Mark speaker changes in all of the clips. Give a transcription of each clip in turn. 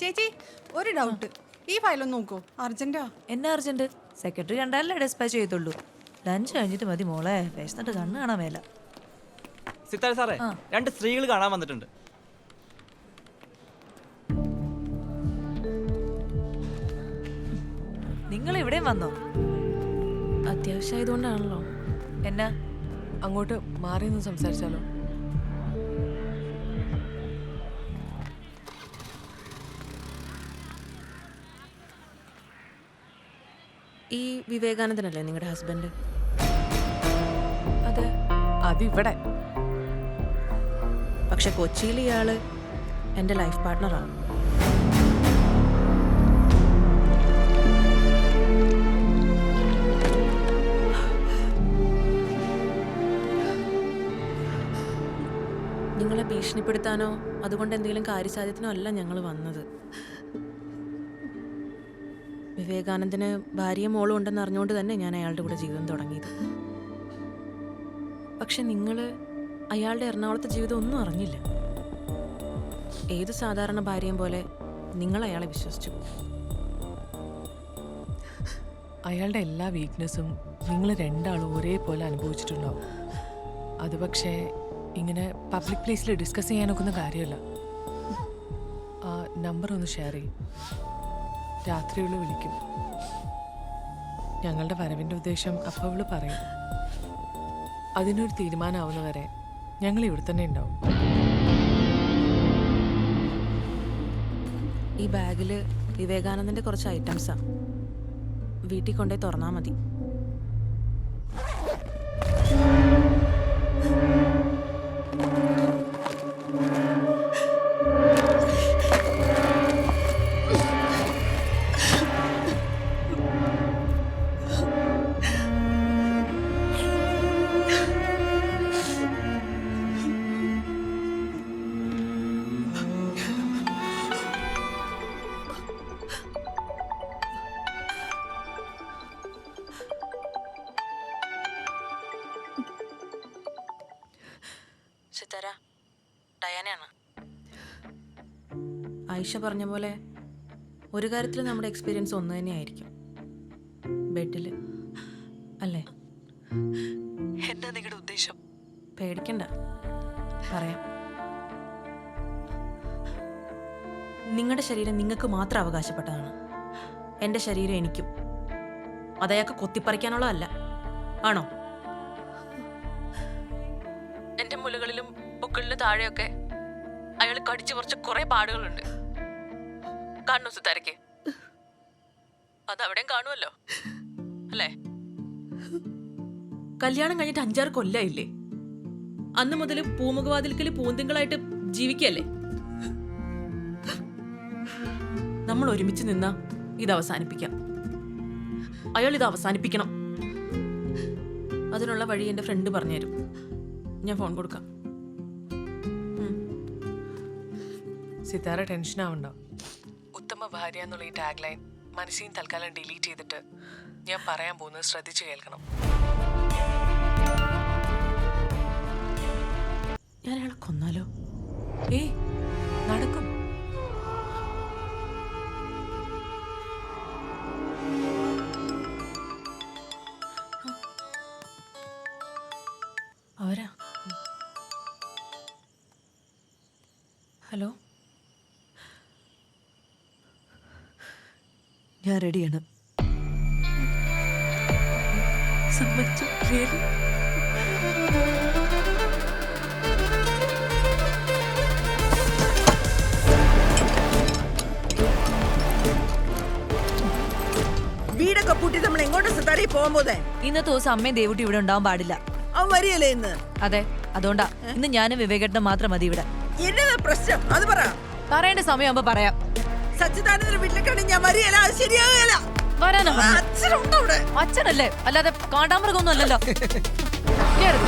Speaker 1: ചേച്ചി ഒരു ഡൗട്ട് ഈ ഫയലൊന്ന് നോക്കൂ. അർജന്റാ
Speaker 2: എന്നാ അർജന്റ് സെക്രട്ടറി കണ്ടാലേ ഡിസ്പാച്ച് ചെയ്യത്തുള്ളൂ. ലഞ്ച് കഴിഞ്ഞിട്ട് മതി മോളെ. വിശന്നിട്ട് കണ്ണ് കാണാൻ മേല.
Speaker 3: സിത്താര സാറേ രണ്ട് സ്ത്രീകൾ കാണാൻ വന്നിട്ടുണ്ട്.
Speaker 2: നിങ്ങൾ ഇവിടെയും വന്നോ?
Speaker 4: അത്യാവശ്യമായതുകൊണ്ടാണല്ലോ.
Speaker 2: എന്നാ?
Speaker 4: അങ്ങോട്ട് മാറി നിന്ന് സംസാരിച്ചാലോ? ഈ വിവേകാനന്ദനല്ലേ നിങ്ങളുടെ ഹസ്ബൻഡ് അതെ.
Speaker 5: അതിവിടെ.
Speaker 4: പക്ഷെ കൊച്ചിയിൽ ഇയാൾ എന്റെ ലൈഫ് പാർട്ട്ണറാണ് നിങ്ങളെ ഭീഷണിപ്പെടുത്താനോ അതുകൊണ്ട് എന്തെങ്കിലും കാര്യസാധ്യത്തിനോ അല്ല ഞങ്ങൾ വന്നത്. വിവേകാനന്ദന് ഭാര്യയും മോളും ഉണ്ടെന്ന് അറിഞ്ഞുകൊണ്ട് തന്നെ ഞാൻ അയാളുടെ കൂടെ ജീവിതം തുടങ്ങിയത്. പക്ഷെ നിങ്ങൾ അയാളുടെ എറണാകുളത്തെ ജീവിതം ഒന്നും അറിഞ്ഞില്ല. ഏത് സാധാരണ ഭാര്യയും പോലെ നിങ്ങൾ അയാളെ വിശ്വസിച്ചു.
Speaker 5: അയാളുടെ എല്ലാ വീക്ക്നെസ്സും നിങ്ങൾ രണ്ടാളും ഒരേപോലെ അനുഭവിച്ചിട്ടുണ്ടാവും. അത് പക്ഷേ ഇങ്ങനെ പബ്ലിക് പ്ലേസിൽ ഡിസ്കസ് ചെയ്യാനൊക്കുന്ന കാര്യമല്ല. നമ്പർ ഒന്ന് ഷെയർ ചെയ്യും. രാത്രിയുള്ള വിളിക്കും. ഞങ്ങളുടെ വരവിന്റെ ഉദ്ദേശം അപ്പം അവൾ പറയും. അതിനൊരു തീരുമാനമാവുന്നവരെ ഞങ്ങൾ ഇവിടെ തന്നെ ഉണ്ടാവും.
Speaker 4: ഈ ബാഗിൽ വിവേകാനന്ദന്റെ കുറച്ച് ഐറ്റംസാണ് വീട്ടിൽ കൊണ്ടേ തുറന്നാൽ മതി. ആയിഷ പറഞ്ഞ പോലെ ഒരു കാര്യത്തിൽ നമ്മുടെ എക്സ്പീരിയൻസ് ഒന്ന് തന്നെയായിരിക്കും. ബെഡിൽ അല്ലേ?
Speaker 5: എന്താ നിങ്ങളുടെ ഉദ്ദേശം?
Speaker 4: പേടിക്കണ്ട. പറയാം. നിങ്ങളുടെ ശരീരം നിങ്ങൾക്ക് മാത്രം അവകാശപ്പെട്ടതാണ്. എന്റെ ശരീരം എനിക്കും. അതയാൾക്ക് കൊത്തിപ്പറിക്കാനുള്ളതല്ല. ആണോ? എന്റെ മുലകളിലും പൊക്കിളിന് താഴെയൊക്കെ അയാൾ കടിച്ചു കുറച്ച് കുറെ പാടുകളുണ്ട്. കാണുന്നു സുതാരയ്ക്ക്. അതവിടെയും കാണുമല്ലോ അല്ലേ? കല്യാണം കഴിഞ്ഞിട്ട് അഞ്ചാറ് കൊല്ലായില്ലേ? അന്ന് മുതൽ പൂമുഖവാതിൽക്കൽ പൂന്തിങ്കളായിട്ട് ജീവിക്കല്ലേ? നമ്മൾ ഒരുമിച്ച് നിന്ന ഇത് അവസാനിപ്പിക്കാം. അയാൾ ഇത് അവസാനിപ്പിക്കണം. അതിനുള്ള വഴി എന്റെ ഫ്രണ്ട് പറഞ്ഞുതരും. ഞാൻ ഫോൺ കൊടുക്കാം.
Speaker 5: സിതാര ടെൻഷൻ ആവണ്ട ഉത്തമ ഭാര്യ എന്നുള്ള ഈ ടാഗ് ലൈൻ മനസ്സിൽ നിന്ന് തൽക്കാലം ഡിലീറ്റ് ചെയ്തിട്ട് ഞാൻ പറയാൻ പോകുന്നത് ശ്രദ്ധിച്ചു കേൾക്കണം.
Speaker 4: ഞാൻ അയാളെ കൊന്നാലോ?
Speaker 5: ഏയ് നടക്കും.
Speaker 2: ഞാൻ റെഡിയാണ്.
Speaker 5: സമ്മതിച്ചു. really?
Speaker 6: വീടൊക്കെ പൂട്ടി നമ്മൾ എങ്ങോട്ട് സിത്താരി പോകാൻ പോന്നെ?
Speaker 2: ഇന്നത്തെ ദിവസം അമ്മയും ദേവുട്ടി ഇവിടെ ഉണ്ടാവാൻ പാടില്ല.
Speaker 6: അവൻ വരികയല്ലേ ഇന്ന്?
Speaker 2: അതെ അതുകൊണ്ടാ. ഇന്ന് ഞാനും വിവേകേട്ടനും മാത്രം മതി ഇവിടെ.
Speaker 6: എന്നതാ പ്രശ്നം. അത് പറ.
Speaker 2: പറയേണ്ട സമയമാകുമ്പോ പറയാം.
Speaker 6: സച്ചിദാനന്ദ ഞാൻ വരികയല്ല. അത് ശരിയാകുകയല്ല
Speaker 2: വരാനോ?
Speaker 6: അച്ഛനുണ്ട് അവിടെ.
Speaker 2: അച്ഛനല്ലേ? അല്ലാതെ കാണ്ടാമൃഗമൊന്നും അല്ലല്ലോ. കേറ്.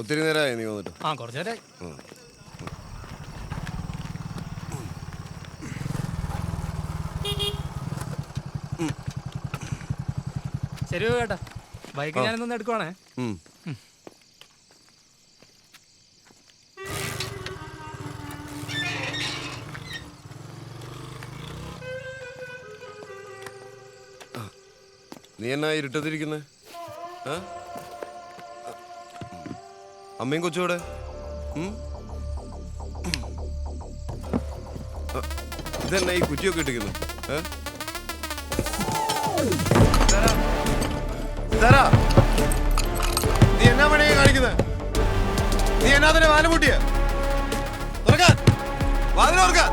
Speaker 7: ഒത്തിരി നേരമായി നീ വന്നിട്ട്.
Speaker 3: ആ കുറച്ചു നേരമായി. ശരി കേട്ടാ. ബൈക്ക് ഞാനൊന്ന് എടുക്കുവാണേ.
Speaker 7: നീ എന്നാ ഇരുട്ടത്തിരിക്കുന്നേ? അമ്മയും കൊച്ചുകൂടെ ഇതെന്നാ ഈ കുറ്റിയൊക്കെ ഇട്ടിരിക്കുന്നു? ഏ? സിതാര, നീ എന്നാ പണിയാ കാണിക്കുന്നത് നീ എന്നാ തന്നെ വാൽ മുട്ടിയ തുറക്കാൻ വാതിൽ തുറക്കാൻ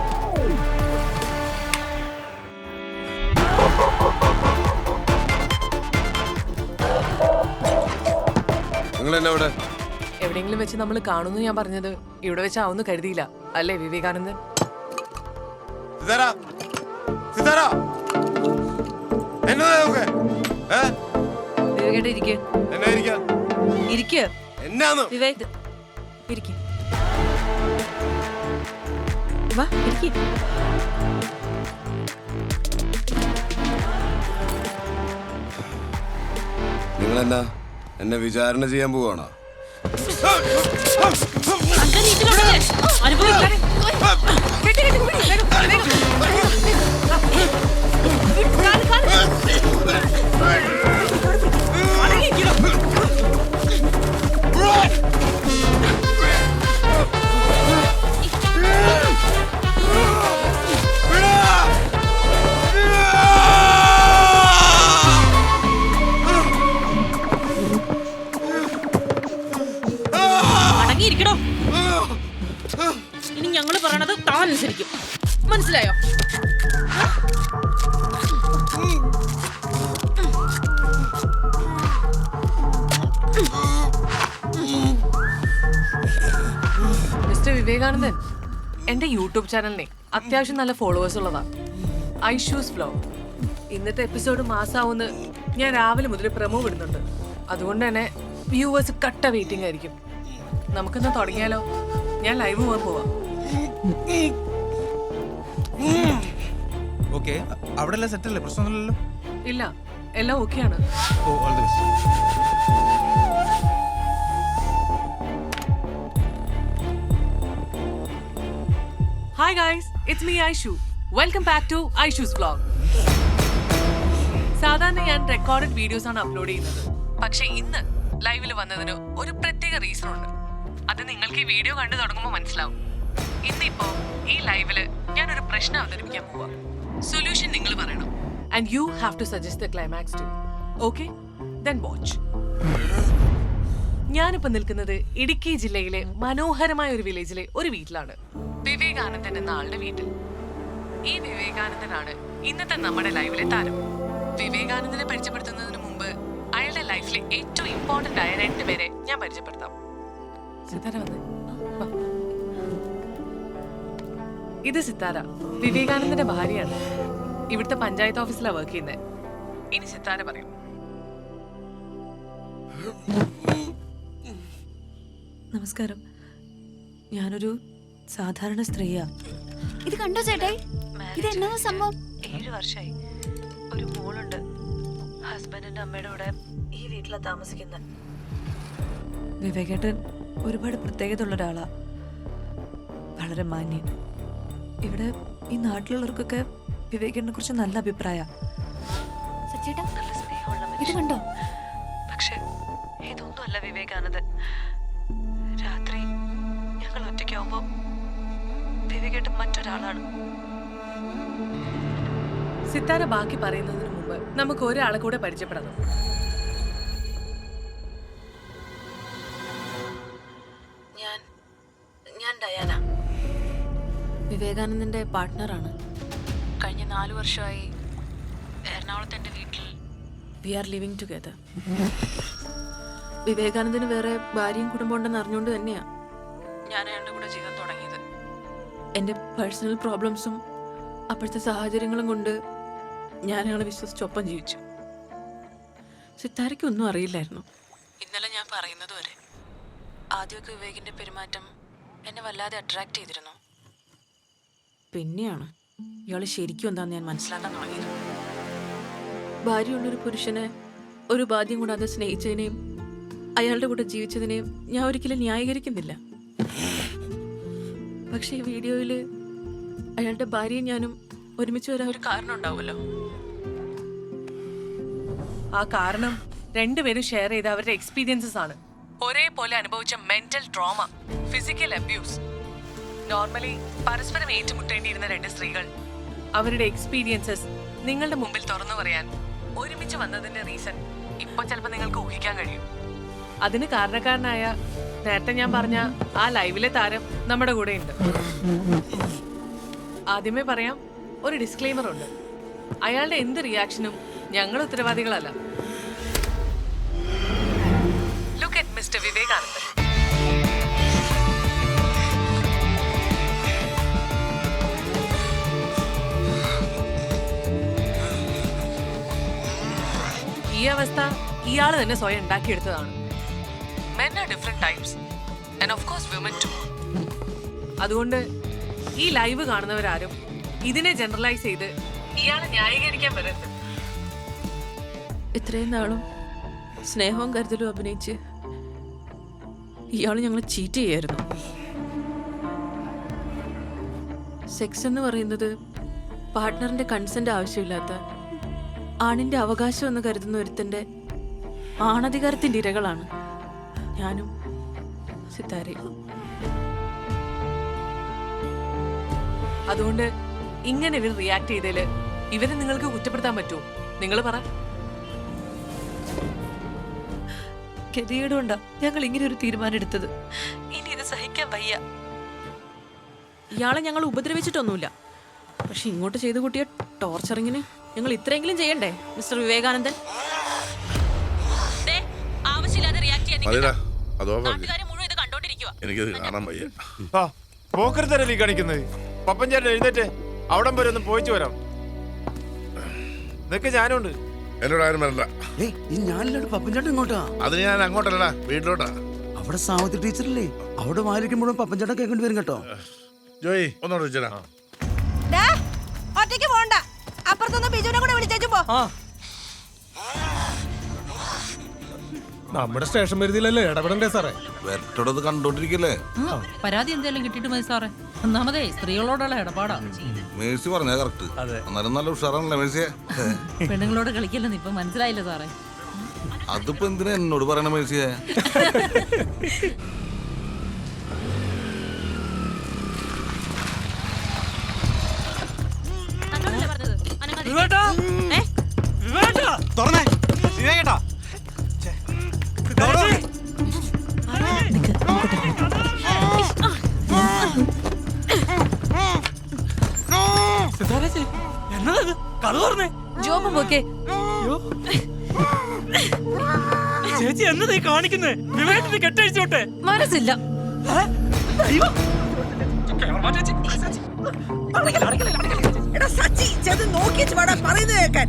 Speaker 7: നിങ്ങൾ എന്നാ ഇവിടെ?
Speaker 5: എവിടെയെങ്കിലും വെച്ച് നമ്മൾ കാണുന്നു ഞാൻ പറഞ്ഞത്. ഇവിടെ വെച്ചാവുന്നു കരുതിയില്ല. അല്ലേ വിവേകാനന്ദൻ?
Speaker 7: സിതാര. സിതാര. എന്നതാ ഏ?
Speaker 2: വിവേകേട്ട ഇരിക്ക് വിവേക്
Speaker 4: ഇരിക്ക് വാ ഇരിക്ക്
Speaker 7: നിങ്ങൾ എന്നാ എന്നെ വിചാരണ ചെയ്യാൻ പോവാണോ
Speaker 4: get
Speaker 5: Run! വിവേകാനന്ദൻ എന്റെ യൂട്യൂബ് ചാനലിനെ അത്യാവശ്യം നല്ല ഫോളോവേഴ്സ് ഉള്ളതാ. ഐഷൂസ് ഫ്ലോ ഇന്നത്തെ എപ്പിസോഡ് മാസാവുന്ന് ഞാൻ രാവിലെ മുതൽ പ്രമോ വിടുന്നുണ്ട്. അതുകൊണ്ട് തന്നെ വ്യൂവേഴ്സ് കട്ട വെയിറ്റിംഗ് ആയിരിക്കും. നമുക്കിന്ന് തുടങ്ങിയാലോ? ഞാൻ ലൈവ് പോകാൻ പോവാം.
Speaker 8: ഓക്കെ അവിടെ എല്ലാം സെറ്റ് അല്ലേ? പ്രശ്നമൊന്നുമില്ലല്ലോ?
Speaker 5: ഇല്ല എല്ലാം ഓക്കെയാണ്
Speaker 8: ഓ all the best
Speaker 5: hi guys it's me Aishu welcome back to Aishu's vlog സാധാരണ ഞാൻ റെക്കോർഡഡ് വീഡിയോസ് ആണ് അപ്ലോഡ് ചെയ്യുന്നത്. പക്ഷേ ഇന്ന് ലൈവിൽ വന്നതിന് ഒരു പ്രത്യേക റീസൺ ഉണ്ട്. അത് നിങ്ങൾക്ക് ഈ വീഡിയോ കണ്ടു തുടങ്ങുമ്പോൾ മനസ്സിലാവും. ഇന്നിപ്പോ ഈ ലൈവിൽ ഞാൻ ഒരു പ്രശ്നം അവതരിപ്പിക്കാൻ പോവാ. സൊല്യൂഷൻ നിങ്ങൾ പറയണം. And you have to suggest the climax too okay then watch ഞാനിപ്പോൾ നിൽക്കുന്നത് ഇടുക്കി ജില്ലയിലെ മനോഹരമായ ഒരു വില്ലേജിലെ ഒരു വീട്ടിലാണ്. വിവേകാനന്ദൻ എന്ന ആളുടെ വീട്ടിൽ. ഈ വിവേകാനന്ദനാണ് ഇന്നത്തെ നമ്മുടെ ലൈവിലെ താരം. വിവേകാനന്ദനെ പരിചയപ്പെടുത്തുന്നതിന് മുമ്പ് അയാളുടെ ലൈഫിലെ ഏറ്റവും ഇമ്പോർട്ടന്റ് ആയ രണ്ട് രണ്ടുപേരെ ഞാൻ പരിചയപ്പെടുത്താം. ഇത് സിത്താര. വിവേകാനന്ദന്റെ ഭാര്യയാണ്. ഇവിടുത്തെ പഞ്ചായത്ത് ഓഫീസിലാണ് വർക്ക് ചെയ്യുന്നത് ഇനി സിത്താര പറയും.
Speaker 2: നമസ്കാരം. ഞാനൊരു സാധാരണ സ്ത്രീയാ.
Speaker 9: ഇത് കണ്ടോ ചേട്ടായി ഇത് എന്നാ സംഭവം?
Speaker 2: ഏഴ് വർഷമായി ഒരു മോളുണ്ട്. ഹസ്ബൻഡിന്റെ അമ്മയുടെ കൂടെ ഈ വീട്ടിലാണ് താമസിക്കുന്നത് വിവേകേട്ടൻ ഒരുപാട് പ്രത്യേകത ഉള്ള ഒരാളാ. വളരെ മാന്യൻ. ഇവിടെ ഈ നാട്ടിലുള്ളവർക്കൊക്കെ വിവേകേട്ടനെ കുറിച്ച് നല്ല അഭിപ്രായ.
Speaker 9: ഇത് കണ്ടോ?
Speaker 2: പക്ഷെ ഇതൊന്നുമല്ല വിവേകാനന്ദൻ രാത്രി മറ്റൊരാളാണ്.
Speaker 5: സിത്താര ബാക്കി പറയുന്നതിന് മുമ്പ് നമുക്ക് ഒരാളെ കൂടെ പരിചയപ്പെടണം.
Speaker 4: ഞാൻ ഞാൻ ഡയാന. വിവേകാനന്ദന്റെ പാർട്ട്ണറാണ്. കഴിഞ്ഞ നാല് വർഷമായി എറണാകുളത്ത് എന്റെ വീട്ടിൽ. വി ആർ ലിവിങ് ടുഗദർ വിവേകാനന്ദന് വേറെ ഭാര്യയും കുടുംബം ഉണ്ടെന്ന് അറിഞ്ഞുകൊണ്ട് തന്നെയാ. ഞാൻ അയാളുടെ കൂടെ ജീവിതം എന്റെ പേഴ്സണൽ പ്രോബ്ലംസും അപ്പോഴത്തെ സാഹചര്യങ്ങളും കൊണ്ട് ഞാൻ അയാളെ വിശ്വസിച്ചൊപ്പം ജീവിച്ചു. സിത്താരയ്ക്ക് ഒന്നും അറിയില്ലായിരുന്നു. ഇന്നലെ ഞാൻ പറയുന്നത് വരെ ആദ്യമൊക്കെ വിവേകിന്റെ പെരുമാറ്റം എന്നെ വല്ലാതെ അട്രാക്ട് ചെയ്തിരുന്നു. പിന്നെയാണ് ഇയാൾ ശരിക്കും എന്താണെന്ന് ഞാൻ മനസ്സിലാക്കാൻ തുടങ്ങിയത്. ഭാര്യയുള്ളൊരു പുരുഷനെ ഒരു ബാധ്യം കൂടാതെ സ്നേഹിച്ചതിനെയും അയാളുടെ കൂടെ ജീവിച്ചതിനെയും ഞാൻ ഒരിക്കലും ന്യായീകരിക്കുന്നില്ല. പക്ഷേ ഈ വീഡിയോയിൽ അയാളുടെ ഭാര്യയും ഞാനും ഒരുമിച്ച് വരാൻ ഒരു കാരണം ഉണ്ടാവുമല്ലോ.
Speaker 5: ആ കാരണം രണ്ടുപേരും ഷെയർ ചെയ്ത അവരുടെ എക്സ്പീരിയൻസസ് ആണ്. ഒരേപോലെ അനുഭവിച്ച mental trauma physical abuse normally പരസ്പരം ഏറ്റുമുട്ടേണ്ടിയിരുന്ന രണ്ട് സ്ത്രീകൾ അവരുടെ എക്സ്പീരിയൻസസ് നിങ്ങളുടെ മുമ്പിൽ തുറന്നു പറയാൻ ഒരുമിച്ച് വന്നതിന്റെ റീസൺ ഇപ്പൊ ചിലപ്പോൾ നിങ്ങൾക്ക് ഊഹിക്കാൻ കഴിയും. അതിന് കാരണക്കാരനായ നേരത്തെ ഞാൻ പറഞ്ഞ ആ ലൈവിലെ താരം നമ്മുടെ കൂടെ ഉണ്ട് ആദ്യമേ പറയാം ഒരു ഡിസ്ക്ലെയിമർ ഉണ്ട്. അയാളുടെ എന്ത് റിയാക്ഷനും ഞങ്ങൾ ഉത്തരവാദികളല്ല. ലുക്ക് അറ്റ് മിസ്റ്റർ വിവേകാനന്ദൻ ഈ അവസ്ഥ ഇയാൾ തന്നെ സ്വയം ഉണ്ടാക്കിയെടുത്തതാണ്. Men are different types and of course women too അതുകൊണ്ട് ഈ ലൈവ് കാണുന്നവരാരും ഇതിനെ ജനറലൈസ് ചെയ്ത് ഇയാളെ ന്യായീകരിക്കാൻ വരരുത്.
Speaker 4: ഇത്രയും നാളും സ്നേഹവും കരുതലും അഭിനയിച്ച് ഇയാൾ ഞങ്ങളെ ചീറ്റ് ചെയ്യായിരുന്നു. സെക്സ് എന്ന് പറയുന്നത് പാർട്ട്ണറിന്റെ കൺസെന്റ് ആവശ്യമില്ലാത്ത ആണിന്റെ അവകാശം എന്ന് കരുതുന്ന ഒരുത്തന്റെ ആണധികാരത്തിന്റെ ഇരകളാണ്. ഞാനും സിത്താരയും.
Speaker 5: അതുകൊണ്ട് ഇങ്ങനെ ഇവർ റിയാക്ട് ചെയ്തതിൽ ഇവരെ നിങ്ങൾക്ക് കുറ്റപ്പെടുത്താൻ പറ്റുമോ നിങ്ങൾ പറ.
Speaker 2: ഗതികേടുകൊണ്ടാ ഞങ്ങൾ ഇങ്ങനെ ഒരു തീരുമാനം എടുത്തത്. ഇനി ഇത് സഹിക്കാൻ വയ്യ.
Speaker 4: ഇയാളെ ഞങ്ങൾ ഉപദ്രവിച്ചിട്ടൊന്നുമില്ല. പക്ഷെ ഇങ്ങോട്ട് ചെയ്ത് കൂട്ടിയ ടോർച്ചറിങ്ങിന് ഞങ്ങൾ ഇത്രയെങ്കിലും ചെയ്യണ്ടേ മിസ്റ്റർ വിവേകാനന്ദൻ?
Speaker 7: മതിടാ അതോ
Speaker 4: മുഴുവൻ
Speaker 7: എനിക്കത് കാണാൻ വയ്യ.
Speaker 8: പോക്കരുത്തരല്ലേ കാണിക്കുന്നത് പപ്പൻ ചേട്ടൻ എഴുന്നേറ്റ് അവിടം വരെ ഒന്ന് പോയിച്ചു വരാം. നിനക്ക് ഞാനുണ്ട്.
Speaker 7: എന്നോട് ആരും വരണ്ട.
Speaker 10: ഏയ് ഈ ഞാനില്ലാണ്ട് പപ്പൻചേട്ടൻ ഇങ്ങോട്ടാ
Speaker 7: അതിന് ഞാൻ അങ്ങോട്ടല്ലടാ വീട്ടിലോട്ടാ.
Speaker 10: അവിടെ സാവത്തി ടീച്ചറില്ലേ? അവിടെ വാലിക്കുമ്പോഴും പപ്പൻചേട്ടൻ കേൾക്കേണ്ടി വരും കേട്ടോ.
Speaker 7: ജോയി ഒന്നോട് വെച്ചടാ
Speaker 6: ഒറ്റയ്ക്ക് പോണ്ട. അപ്പുറത്തൊന്ന് ബിജുവിനെ കൂടെ വിളിച്ചേച്ചു പോ.
Speaker 8: നമ്മുടെ സ്റ്റേഷൻ പരിധിയിലല്ലേ ഇടപെടണ്ടേ സാറേ?
Speaker 7: വെറ്റോടത് കണ്ടോണ്ടിരിക്കല്ലേ?
Speaker 11: പരാതി എന്തെങ്കിലും കിട്ടിയിട്ട് മതി സാറേ. ഒന്നാമതേ സ്ത്രീകളോടുള്ള ഇടപാടാ.
Speaker 7: മേഴ്സി പറഞ്ഞ കറക്റ്റ്.
Speaker 3: അതെ.
Speaker 7: എന്നാലും നല്ല ഉഷാറാണല്ലേ മേഴ്സിയെ?
Speaker 11: പെണ്ണുങ്ങളോട് കളിക്കില്ലെന്ന് ഇപ്പൊ മനസ്സിലായില്ല സാറേ?
Speaker 7: അതിപ്പോ എന്തിനാ എന്നോട് പറയണ മേഴ്സിയെ?
Speaker 8: തുറന്നേ.
Speaker 3: എന്നതാ കഥ പറഞ്ഞേ.
Speaker 2: ജോബും ഒക്കെ
Speaker 3: ചേച്ചി എന്നതാ ഈ കാണിക്കുന്നേ? വിവേകത്തിന് കെട്ടഴിച്ചോട്ടെ.
Speaker 2: മനസ്സില്ല.
Speaker 6: എടാ സച്ചി ചെന്ന് നോക്കിച്ച് വേടാ പറയുന്നത് കേൾക്കാൻ.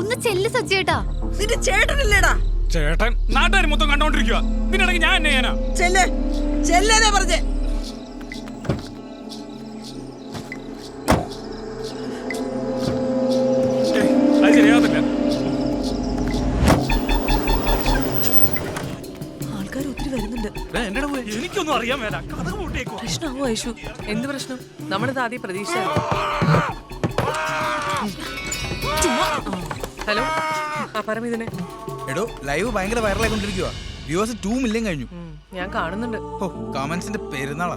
Speaker 9: ഒന്ന് ചെല്ല് സജ്ജേട്ടാ
Speaker 6: നിന്റെ ചേട്ടനില്ലേടാ.
Speaker 8: ചേട്ടൻ നാട്ടുകാർ മൊത്തം കണ്ടോണ്ടിരിക്കുക ഇതിനിടയ്ക്ക് ഞാൻ എന്നെ ചെയ്യാനാ?
Speaker 6: ചെല്ല്. ചെല്ലേ പറഞ്ഞേ?
Speaker 3: അറിയാൻ വേണ്ട കഥ കൂട്ടിയേക്കോ
Speaker 2: പ്രശ്നമാവോ ഐഷു
Speaker 5: എന്ത് പ്രശ്നം? നമ്മളിത് ആദ്യം പ്രതീക്ഷ ഹലോ? ആ പരമിതിനെ
Speaker 8: എടോ ലൈവ് ഭയങ്കര വൈറലായിക്കൊണ്ടിരിക്കുക വ്യൂവേഴ്സ് ടൂ മില്യൺ കഴിഞ്ഞു.
Speaker 5: ഞാൻ കാണുന്നുണ്ട്.
Speaker 8: ഓ കമന്റ്സിന്റെ പെരുന്നാളാ.